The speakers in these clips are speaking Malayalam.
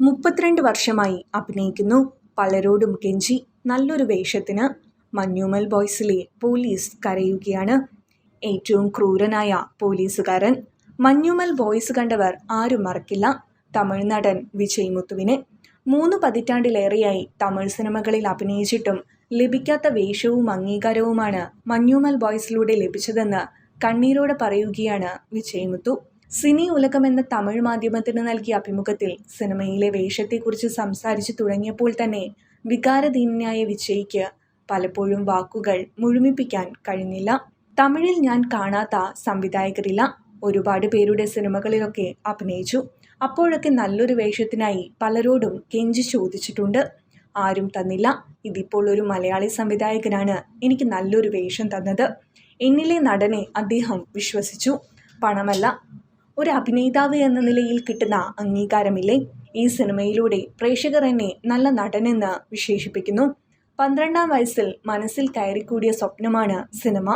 മുപ്പത്തിരണ്ട് വർഷമായി അഭിനയിക്കുന്നു. പലരോടും കെഞ്ചി നല്ലൊരു വേഷത്തിന് മഞ്ഞുമൽ ബോയ്സിലെ പോലീസ് കരയുകയാണ്. ഏറ്റവും ക്രൂരനായ പോലീസുകാരൻ. മഞ്ഞുമൽ ബോയ്സ് കണ്ടവർ ആരും മറക്കില്ല. തമിഴ് നടൻ വിജയ് മുത്തുവിനെ മൂന്ന് പതിറ്റാണ്ടിലേറെയായി തമിഴ് സിനിമകളിൽ അഭിനയിച്ചിട്ടും ലഭിക്കാത്ത വേഷവും അംഗീകാരവുമാണ് മഞ്ഞുമൽ ബോയ്സിലൂടെ ലഭിച്ചതെന്ന് കണ്ണീരോടെ പറയുകയാണ് വിജയ് മുത്തു. സിനി ഉലകം എന്ന തമിഴ് മാധ്യമത്തിന് നൽകിയ അഭിമുഖത്തിൽ സിനിമയിലെ വേഷത്തെക്കുറിച്ച് സംസാരിച്ചു തുടങ്ങിയപ്പോൾ തന്നെ വികാരധീനനായ വിജയ്ക്ക് പലപ്പോഴും വാക്കുകൾ മുഴുമിപ്പിക്കാൻ കഴിഞ്ഞില്ല. തമിഴിൽ ഞാൻ കാണാത്ത സംവിധായകരില്ല ഒരുപാട് പേരുടെ സിനിമകളിലൊക്കെ അഭിനയിച്ചു. അപ്പോഴൊക്കെ നല്ലൊരു വേഷത്തിനായി പലരോടും കെഞ്ചി ചോദിച്ചിട്ടുണ്ട്. ആരും തന്നില്ല. ഇതിപ്പോൾ ഒരു മലയാളി സംവിധായകനാണ് എനിക്ക് നല്ലൊരു വേഷം തന്നത്. എന്നിലെ നടനെ അദ്ദേഹം വിശ്വസിച്ചു. പണമല്ല ഒരു അഭിനേതാവ് എന്ന നിലയിൽ കിട്ടുന്ന അംഗീകാരമില്ലേ? ഈ സിനിമയിലൂടെ പ്രേക്ഷകർ എന്നെ നല്ല നടനെന്ന് വിശേഷിപ്പിക്കുന്നു. പന്ത്രണ്ടാം വയസ്സിൽ മനസ്സിൽ കയറിക്കൂടിയ സ്വപ്നമാണ് സിനിമ.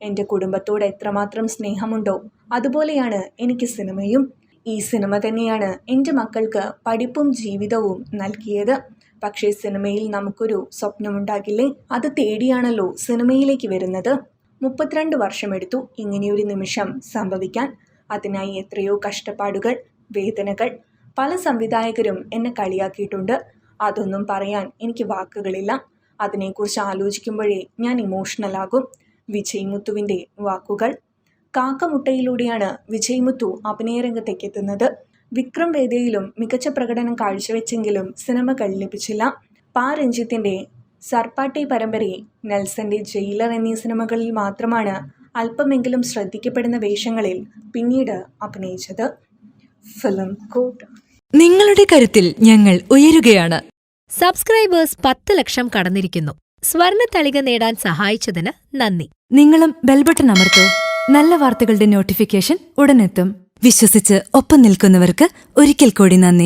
എന്റെ കുടുംബത്തോട് എത്രമാത്രം സ്നേഹമുണ്ടോ അതുപോലെയാണ് എനിക്ക് സിനിമയും. ഈ സിനിമ തന്നെയാണ് എന്റെ മക്കൾക്ക് പഠിപ്പും ജീവിതവും നൽകിയത്. പക്ഷേ സിനിമയിൽ നമുക്കൊരു സ്വപ്നമുണ്ടാകില്ലേ? അത് തേടിയാണല്ലോ സിനിമയിലേക്ക് വരുന്നത്. മുപ്പത്തിരണ്ട് വർഷമെടുത്തു ഇങ്ങനെയൊരു നിമിഷം സംഭവിക്കാൻ. അതിനായി എത്രയോ കഷ്ടപ്പാടുകൾ വേദനകൾ പല സംവിധായകരും എന്നെ കളിയാക്കിയിട്ടുണ്ട്. അതൊന്നും പറയാൻ എനിക്ക് വാക്കുകളില്ല. അതിനെക്കുറിച്ച് ആലോചിക്കുമ്പോഴേ ഞാൻ ഇമോഷണലാകും വിജയ് മുത്തുവിന്റെ വാക്കുകൾ. കാക്കമുട്ടയിലൂടെയാണ് വിജയ് മുത്തു അഭിനയരംഗത്തേക്ക് എത്തുന്നത്. വിക്രം വേദയിലും മികച്ച പ്രകടനം കാഴ്ചവെച്ചെങ്കിലും സിനിമകൾ ലഭിച്ചില്ല പാ രഞ്ജിത്തിന്റെ സർപ്പാട്ടി പരമ്പരയെ നെൽസന്റെ ജയിലർ എന്നീ സിനിമകളിൽ മാത്രമാണ് അല്പമെങ്കിലും ശ്രദ്ധിക്കപ്പെടുന്ന വേഷങ്ങളിൽ പിന്നീട് അഭിനയിച്ചത് ഫിലിം കോട്ട്. നിങ്ങളുടെ കരുത്തിൽ ഞങ്ങൾ ഉയരുകയാണ്. സബ്സ്ക്രൈബേഴ്സ് പത്ത് ലക്ഷം കടന്നിരിക്കുന്നു. സ്വർണ തളിക നേടാൻ സഹായിച്ചതിന് നന്ദി. നിങ്ങളും ബെൽബട്ടൺ അമർത്തോ. നല്ല വാർത്തകളുടെ നോട്ടിഫിക്കേഷൻ ഉടനെത്തും. വിശ്വസിച്ച് ഒപ്പം നിൽക്കുന്നവർക്ക് ഒരിക്കൽ കൂടി നന്ദി.